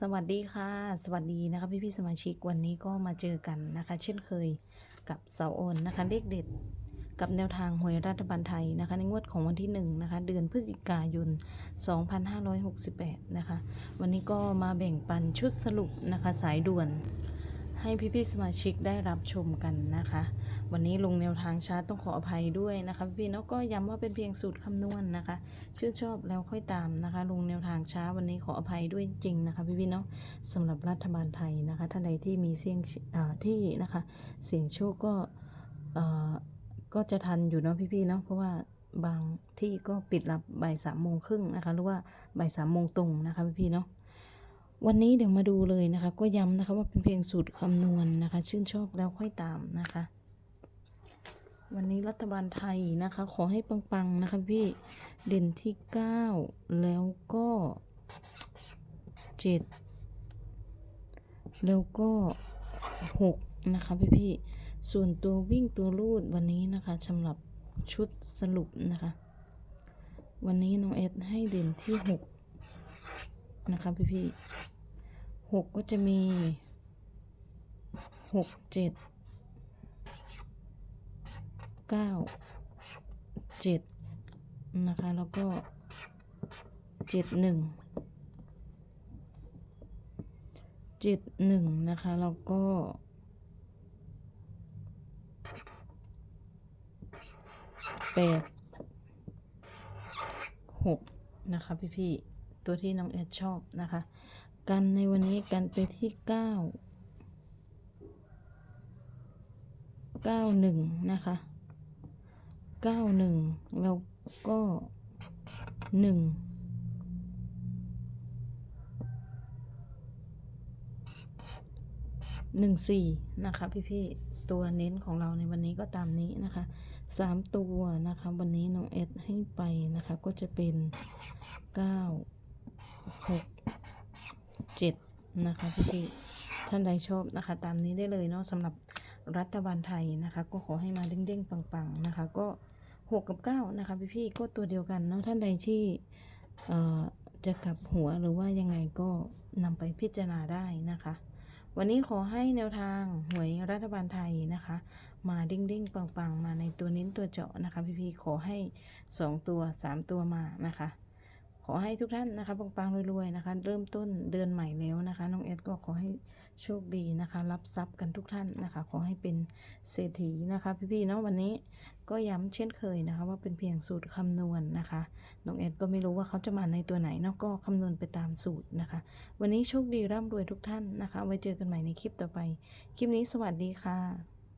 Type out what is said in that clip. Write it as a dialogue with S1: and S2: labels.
S1: สวัสดีค่ะ สวัสดีนะคะพี่พี่สมาชิกวันนี้ก็มาเจอกันนะคะ เช่นเคยกับเสาโอนนะคะเลขเด็ดกับแนวทางหวยรัฐบาลไทยนะคะในงวดของวันที่1นงนะคะเดือนพฤศจิกายน 2568 นะคะ วันนี้ก็มาแบ่งปันชุดสรุปนะคะสายด่วน ให้พี่พี่ๆสมาชิกได้รับชมกันนะคะ วันนี้ลงแนวทางช้าต้องขออภัยด้วยนะคะพี่ๆเนาะก็ย้ำว่าเป็นเพียงสูตรคำนวณนะคะ ชื่นชอบแล้วค่อยตามนะคะ ลงแนวทางช้าวันนี้ขออภัยด้วยจริงนะคะพี่ๆเนาะสำหรับรัฐบาลไทยนะคะท่านใดที่มีเสี่ยงที่นะคะ เสี่ยงโชคก็ก็จะทันอยู่เนาะพี่ๆเนาะเพราะว่าบางที่ก็ปิดรับบ่ายสามโมงครึ่งนะคะ หรือว่าบ่ายสามโมงตรงนะคะพี่ๆเนาะ วันนี้เดี๋ยวมาดูเลยนะคะ ก็ย้ำนะคะว่าเป็นเพียงสูตรคำนวณนะคะ ชื่นชอบแล้วค่อยตามนะคะ วันนี้รัฐบาลไทยนะคะ ขอให้ปังๆนะคะพี่เด่นที่ 9 แล้วก็ 7 แล้วก็ 6 นะคะพี่พี่ส่วนตัววิ่งตัวรูดวันนี้นะคะสำหรับชุดสรุปนะคะ วันนี้น้องเอสให้เด่นที่ 6 นะคะพี่พี่หกก็จะมี6 7เจ็ดเก้าเจ็ดนะคะ แล้วก็เจ็ดหนึ่งเจ็ดหนึ่งนะคะ แล้วก็แปดหกนะคะพี่ๆ ตัวที่น้องแอดชอบนะคะ กันในวันนี้กันไปที่เก้าเก้าหนึ่งนะคะเก้าหนึ่งแล้วก็หนึ่งหนึ่งสี่นะคะพี่ๆตัวเน้นของเราในวันนี้ก็ตามนี้นะคะสามตัวนะคะ วันนี้น้องเอสให้ไปนะคะก็จะเป็นเก้า หกเจ็ดนะคะพี่ๆท่านใดชอบนะคะ ตามนี้ได้เลยเนาะสำหรับรัฐบาลไทยนะคะ ก็ขอให้มาเด้งๆปังๆนะคะ ก็หกกับเก้านะคะพี่ๆก็ตัวเดียวกันเนาะท่านใดที่เอ่อจะกลับหัวหรือว่ายังไงก็นำไปพิจารณาได้นะคะ วันนี้ขอให้แนวทางหวยรัฐบาลไทยนะคะ มาเด้งๆปังๆ มาในตัวเน้นตัวเจาะนะคะ พี่ๆขอให้สองตัวสามตัวมานะคะ ขอให้ทุกท่านนะคะปังๆรวยๆนะคะ เริ่มต้นเดือนใหม่แล้วนะคะ น้องเอสก็ขอให้โชคดีนะคะ รับทรัพย์กันทุกท่านนะคะ ขอให้เป็นเศรษฐีนะคะ พี่ๆเนาะวันนี้ก็ย้ำเช่นเคยนะคะ ว่าเป็นเพียงสูตรคำนวณนะคะ น้องเอสก็ไม่รู้ว่าเขาจะมาในตัวไหนเนาะก็คำนวณไปตามสูตรนะคะ วันนี้โชคดีร่ำรวยทุกท่านนะคะ ไว้เจอกันใหม่ในคลิปต่อไป คลิปนี้สวัสดีค่ะ